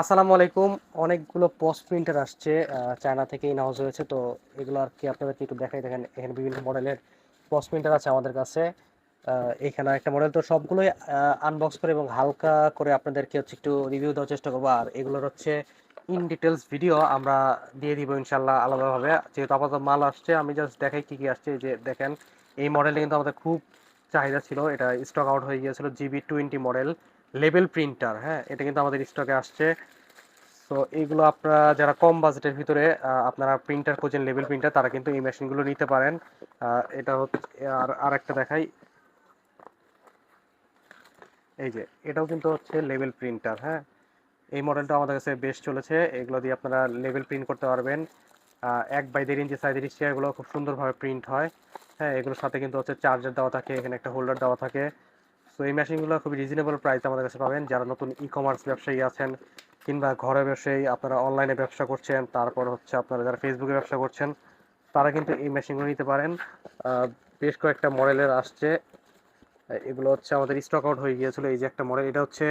আসসালামু আলাইকুম। অনেকগুলো পোস্ট প্রিন্টার আসছে চায়না থেকে ইনহাউস হয়েছে, তো এগুলো আর কি আপনাদেরকে একটু দেখাই দেখেন, এখানে বিভিন্ন মডেলের পোস্ট প্রিন্টার আছে আমাদের কাছে। এখানে একটা মডেল তো সবগুলোই আনবক্স করে এবং হালকা করে আপনাদেরকে হচ্ছে একটু রিভিউ দেওয়ার চেষ্টা করব। আর এগুলোর হচ্ছে ইন ডিটেলস ভিডিও আমরা দিয়ে দিব ইনশাল্লাহ আলাদাভাবে। যেহেতু আপাতত মাল আসছে, আমি জাস্ট দেখাই কী কী আসছে যে দেখেন, এই মডেলটা কিন্তু আমাদের খুব চাহিদা ছিল। এটা স্টক আউট হয়ে গিয়েছিল GB twenty model label printer হ্যাঁ? এটা কিন্তু আমাদের স্টকে আসছে। তো এইগুলো আপনারা যারা কম বাজেটের ভিতরে আপনারা প্রিন্টার খোঁজেন, লেবেল প্রিন্টার তারা কিন্তু এই মেশিনগুলো নিতে পারেন। এটা হচ্ছে, আর আরেকটা দেখাই। এই যে, এটাও কিন্তু হচ্ছে লেবেল প্রিন্টার হ্যাঁ? এই মডেলটা আমাদের কাছে বেশ চলেছে। এগুলো দিয়ে আপনারা লেবেল প্রিন্ট করতে পারবেন। এক বাই দেড় ইঞ্চি সাইজের স্টিয়ারগুলো খুব সুন্দরভাবে প্রিন্ট হয়। হ্যাঁ এগুলোর সাথে কিন্তু হচ্ছে চার্জার দেওয়া থাকে, এখানে একটা হোল্ডার দেওয়া থাকে। সো এই মেশিনগুলো খুবই রিজনেবল প্রাইস আমাদের কাছে পাবেন। যারা নতুন ই কমার্স ব্যবসায়ী আছেন কিংবা ঘরে বসেই আপনারা অনলাইনে ব্যবসা করছেন, তারপর হচ্ছে আপনারা যারা ফেসবুকে ব্যবসা করছেন, তারা কিন্তু এই মেশিনগুলো নিতে পারেন। বেশ কয়েকটা মডেলের আসছে। এগুলো হচ্ছে আমাদের স্টক আউট হয়ে গিয়েছিল। এই যে একটা মডেল এটা হচ্ছে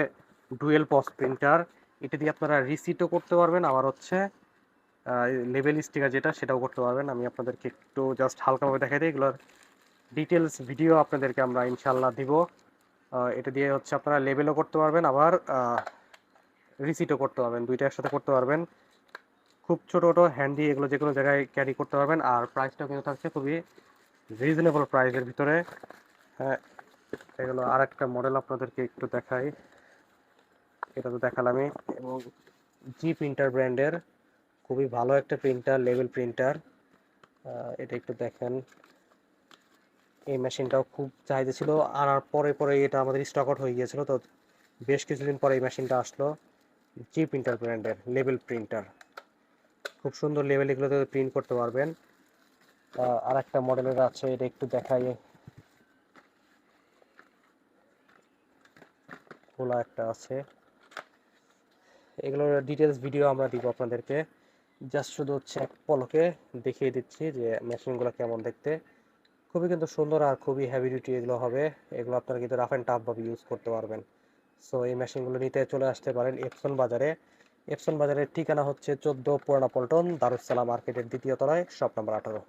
ডুয়েল পস প্রিন্টার এটা দিয়ে আপনারা রিসিটও করতে পারবেন। আবার হচ্ছে লেভেল স্টিকার যেটা, সেটাও করতে পারবেন। আমি আপনাদেরকে একটু জাস্ট হালকাভাবে দেখাই দিই। এগুলোর ডিটেলস ভিডিও আপনাদেরকে আমরা ইনশাল্লাহ দিব। এটা দিয়ে হচ্ছে আপনারা লেবেলও করতে পারবেন, আবার রিসিটও করতে পারবেন। দুইটা একসাথে করতে পারবেন। খুব ছোট ছোটো হ্যান্ডি এগুলো যে কোনো জায়গায় ক্যারি করতে পারবেন। আর প্রাইসটাও কিন্তু থাকছে খুবই রিজনেবল প্রাইসের ভিতরে। হ্যাঁ এগুলো আর একটা মডেল আপনাদেরকে একটু দেখাই। এটা তো দেখালামই এবং জি প্রিন্টার ব্র্যান্ডের খুবই ভালো একটা প্রিন্টার লেভেল প্রিন্টার এটা একটু দেখেন। এই মেশিনটাও খুব চাহিদা ছিল। আর পরে পরে এটা আমাদের স্টক আউট হয়ে গিয়েছিল। তো বেশ কিছুদিন পরে এই মেশিনটা আসলো জি প্রিন্টার ব্র্যান্ডের লেভেল প্রিন্টার খুব সুন্দর লেভেল এগুলোতে প্রিন্ট করতে পারবেন। আর একটা মডেলের আছে, এটা একটু দেখাই। খোলা একটা আছে। এগুলোর ডিটেলস ভিডিও আমরা দিব আপনাদেরকে। জাস্ট শুধু হচ্ছে এক পলকে দেখিয়ে দিচ্ছি যে মেশিনগুলো কেমন দেখতে। খুবই কিন্তু সুন্দর আর খুবই হেভি ডিউটি এগুলো হবে। এগুলো আপনারা কিন্তু রাফ অ্যান্ড টাফ ভাবে ইউজ করতে পারবেন। সো এই মেশিনগুলো নিতে চলে আসতে পারেন এপসন বাজারে। এপসন বাজারের ঠিকানা হচ্ছে চোদ্দ পুরানা পল্টন দারুসালাম মার্কেটের দ্বিতীয় তলায় শপ নম্বর আঠারো।